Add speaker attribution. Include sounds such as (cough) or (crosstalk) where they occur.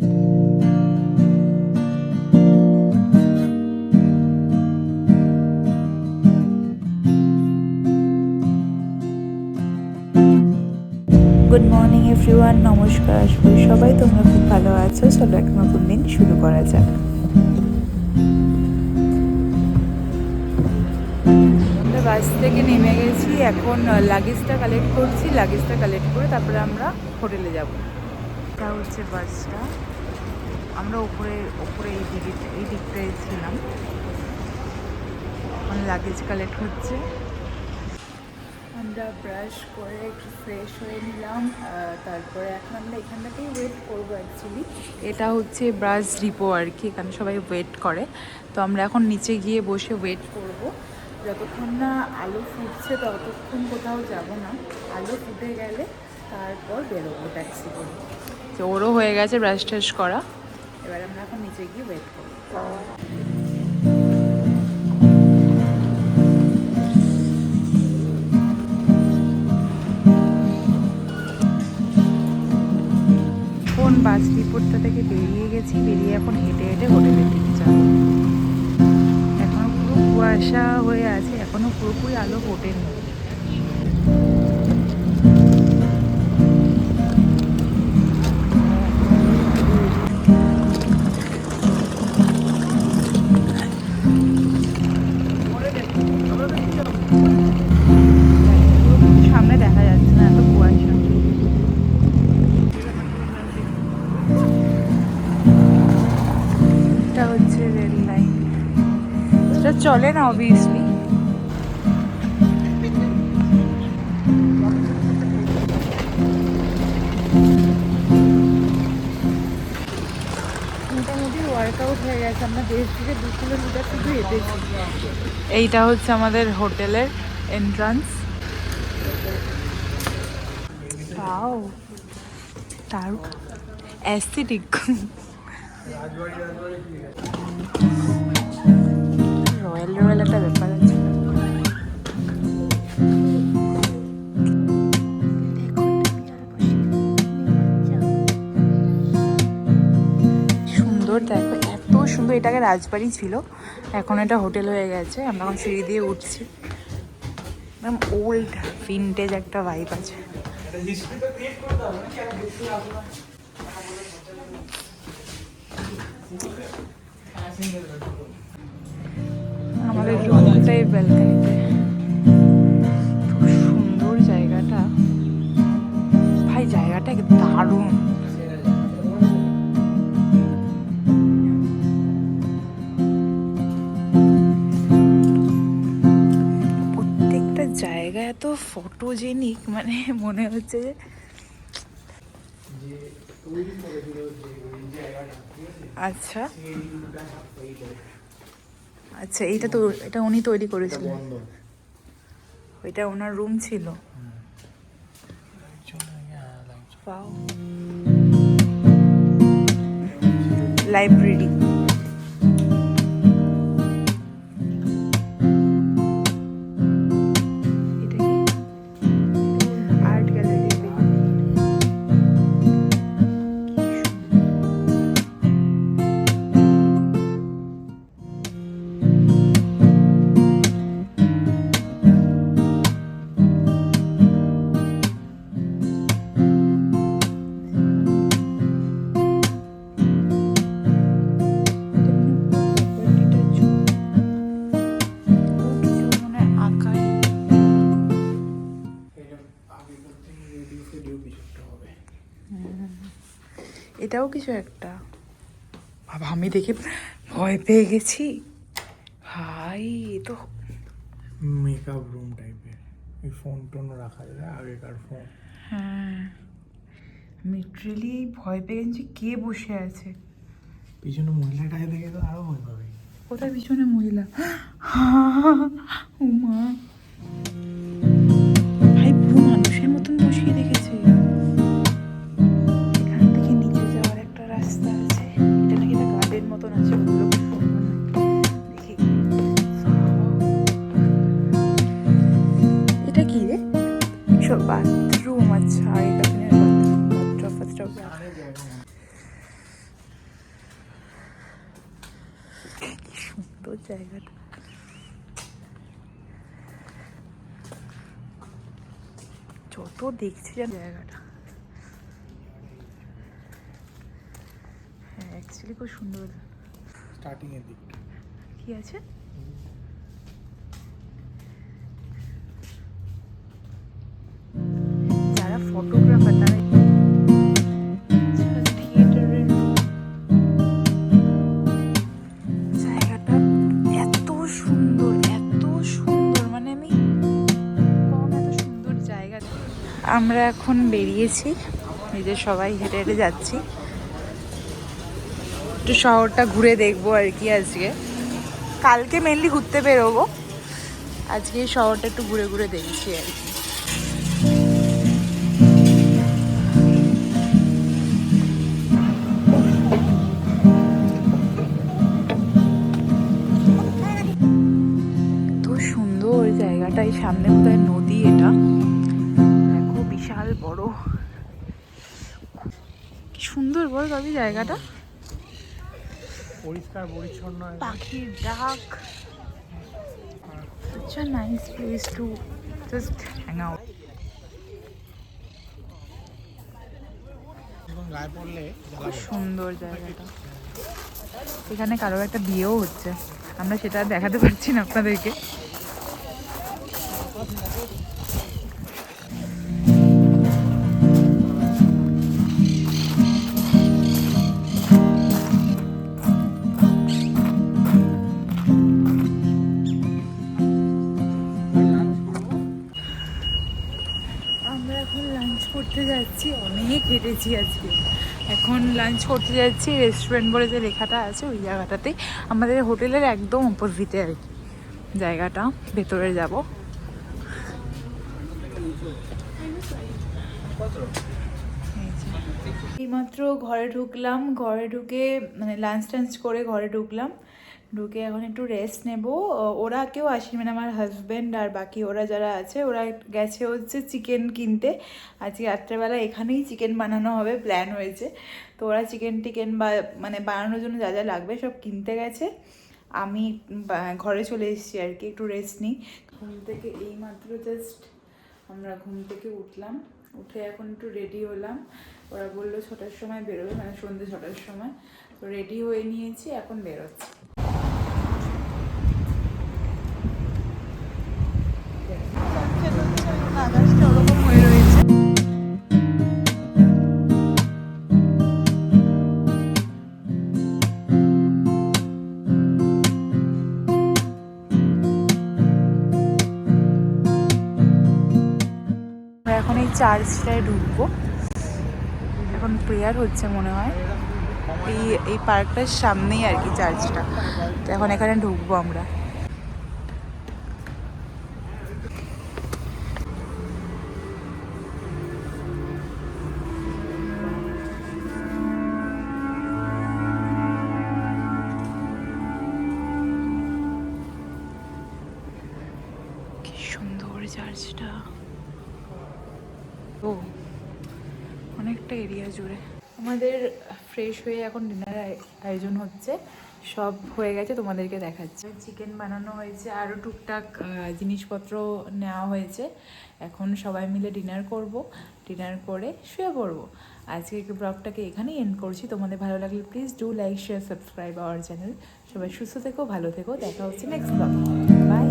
Speaker 1: Good morning everyone নমস্কার করি সবাই, তোমরা খুব ভালো আছো? চলো এক নতুন দিন শুরু করা যাক। আমরা বাস থেকে নেমে গেছি। এখন লাগেজটা কালেক্ট করছি। লাগেজটা কালেক্ট করে তারপরে আমরা হোটেলে যাব। এটা হচ্ছে বাসটা। আমরা উপরে উপরে এই দিকে এই দিকটায় ছিলাম। এখন লাগেজ কালেক্ট হচ্ছে। আমরা ব্রাশ করে একটু ফ্রেশ হয়ে নিলাম তারপরে এখন আমরা এখানটাতেই ওয়েট করব অ্যাকচুয়ালি এটা হচ্ছে ব্রাশ ডিপো আর কি এখানে সবাই ওয়েট করে। তো আমরা এখন নিচে গিয়ে বসে ওয়েট করব। যতক্ষণ না আলো ফুটছে ততক্ষণ কোথাও যাব না। আলো ফুটে গেলে তারপর বেরোবো ট্যাক্সি করে। তো ওরও হয়ে গেছে ব্রাশ ট্রাশ করা। এবার আমরা এখন নিচে গিয়ে ওয়েট এখন বাস ডিপোটটা থেকে বেরিয়ে গেছি, বেরিয়ে এখন হেঁটে হেঁটে হোটেলের দিকে যাব। এখনও পুরো কুয়াশা হয়ে আছে, এখনও পুরোপুরি আলো ফোটেনি হচ্ছে রেল লাইন এটা চলে না অবভিয়াসলি মোটামুটি ওয়ার্কআউট হয়ে গেছে আমরা দেশ থেকে দু কিলোমিটার শুধু হেঁটেছি। এইটা হচ্ছে আমাদের হোটেলের এন্ট্রান্স অ্যাসিডিক রয়্যাল রয়্যাল একটা ব্যাপার আছে। সুন্দর দেখো এত সুন্দর এটাকে রাজবাড়ি ছিল। এখন এটা হোটেল হয়ে গেছে আমরা এখন সিঁড়ি দিয়ে উঠছি। একদম ওল্ড ভিনটেজ একটা ভাইব আছে। আমাদের রুমটাই ব্যালকানিতে। খুব সুন্দর জায়গাটা। ভাই, জায়গাটা দারুণ। প্রত্যেকটা জায়গা এত ফটোজেনিক মানে মনে হচ্ছে যে আচ্ছা। আচ্ছা এইটা তো এটা উনি তৈরি করেছিলেন। ওইটা ওনার রুম ছিল. লাইব্রেরি এটাও কিছু একটা। বাবা আমি দেখে ভয় পেয়ে গেছি। হাই তো
Speaker 2: মেকআপ রুম টাইপের এই ফোন টোন রাখা যায় আগেকার ফোন
Speaker 1: হ্যাঁ। লিটারেলি ভয় পেয়ে গেছি কে বসে আছে।
Speaker 2: পিছনে মহিলাটাকে দেখে তো আরও ভয় পাবে।
Speaker 1: কোথায় পিছনে মহিলা? (gasps) ও মা। సో బాత్రూమ్ వచ్చా ఇక బాత్రూమ్ ఫస్ట్ সুন্দর জায়গাটা। যত দেখছি জায়গাটা। হ্যাঁ অ্যাকচুয়ালি খুব সুন্দর।
Speaker 2: স্টার্টিং এর দিকটা।
Speaker 1: কি আছে? আমরা এখন বেরিয়েছি। যে সবাই হেঁটে হেঁটে যাচ্ছি। একটু শহরটা ঘুরে দেখব আর কি আজকে। কালকে মেনলি ঘুরতে বেরোবো। আজকে শহরটা একটু ঘুরে ঘুরে দেখছি আর কি। সামনে বোধহয় নদী এটা। বিশাল বড়। কি সুন্দর বল ভাবি জায়গাটা।
Speaker 2: পরিষ্কার পরিচ্ছন্ন।
Speaker 1: পাখির ডাক। Such a nice place to just hang out. খুব সুন্দর জায়গাটা। এখানে কারও একটা বিয়েও হচ্ছে। আমরা সেটা দেখাতে পারছি না আপনাদেরকে। করতে যাচ্ছি, অনেক হেঁটেছি আজকে। এখন লাঞ্চ করতে যাচ্ছি রেস্টুরেন্ট বলে যে লেখাটা আছে, ওই জায়গাটাতে। আমাদের হোটেলের একদম অপোজিটে আর কি। জায়গাটা, ভেতরে যাব। এইমাত্র ঘরে ঢুকলাম, ঘরে ঢুকে মানে লাঞ্চ টাঞ্চ করে ঘরে ঢুকলাম। ঢুকে এখন একটু রেস্ট নেব। ওরা কেউ আসেনি মানে আমার হাজব্যান্ড আর বাকি ওরা যারা আছে, ওরা গেছে হচ্ছে চিকেন কিনতে। আজকে রাত্রেবেলা এখানেই চিকেন বানানো হবে প্ল্যান হয়েছে। তো ওরা চিকেন টিকেন বা মানে বানানোর জন্য যা যা লাগবে সব কিনতে গেছে। আমি ঘরে চলে এসেছি আর কি, একটু রেস্ট নিই। ঘুম থেকে এইমাত্র জাস্ট আমরা ঘুম থেকে উঠলাম। উঠে এখন একটু রেডি হলাম। ওরা বলল ছটার সময় বেরোবে মানে সন্ধ্যে ছটার সময়। তো রেডি হয়ে নিয়েছি, এখন বেরোচ্ছি। চার্চটায় ঢুকবো। এখন প্রেয়ার হচ্ছে মনে হয়। এই এই পার্কটার সামনেই আর কি চার্চটা। তো এখন এখানে ঢুকবো আমরা। কি সুন্দর চার্চটা। ও, অনেকটা এরিয়া জুড়ে। আমাদের ফ্রেশ হয়ে এখন ডিনারের আয়োজন হচ্ছে। সব হয়ে গেছে, তোমাদেরকে দেখাচ্ছি। চিকেন বানানো হয়েছে আরও টুকটাক জিনিসপত্র নেওয়া হয়েছে। এখন সবাই মিলে ডিনার করব ডিনার করে শুয়ে পড়ব। আজকে ব্লগটাকে এখানেই এন্ড করছি। তোমাদের ভালো লাগলে please do like share subscribe our channel সবাই সুস্থ থেকো, ভালো থেকো। দেখা হচ্ছে নেক্সট ব্লগ বাই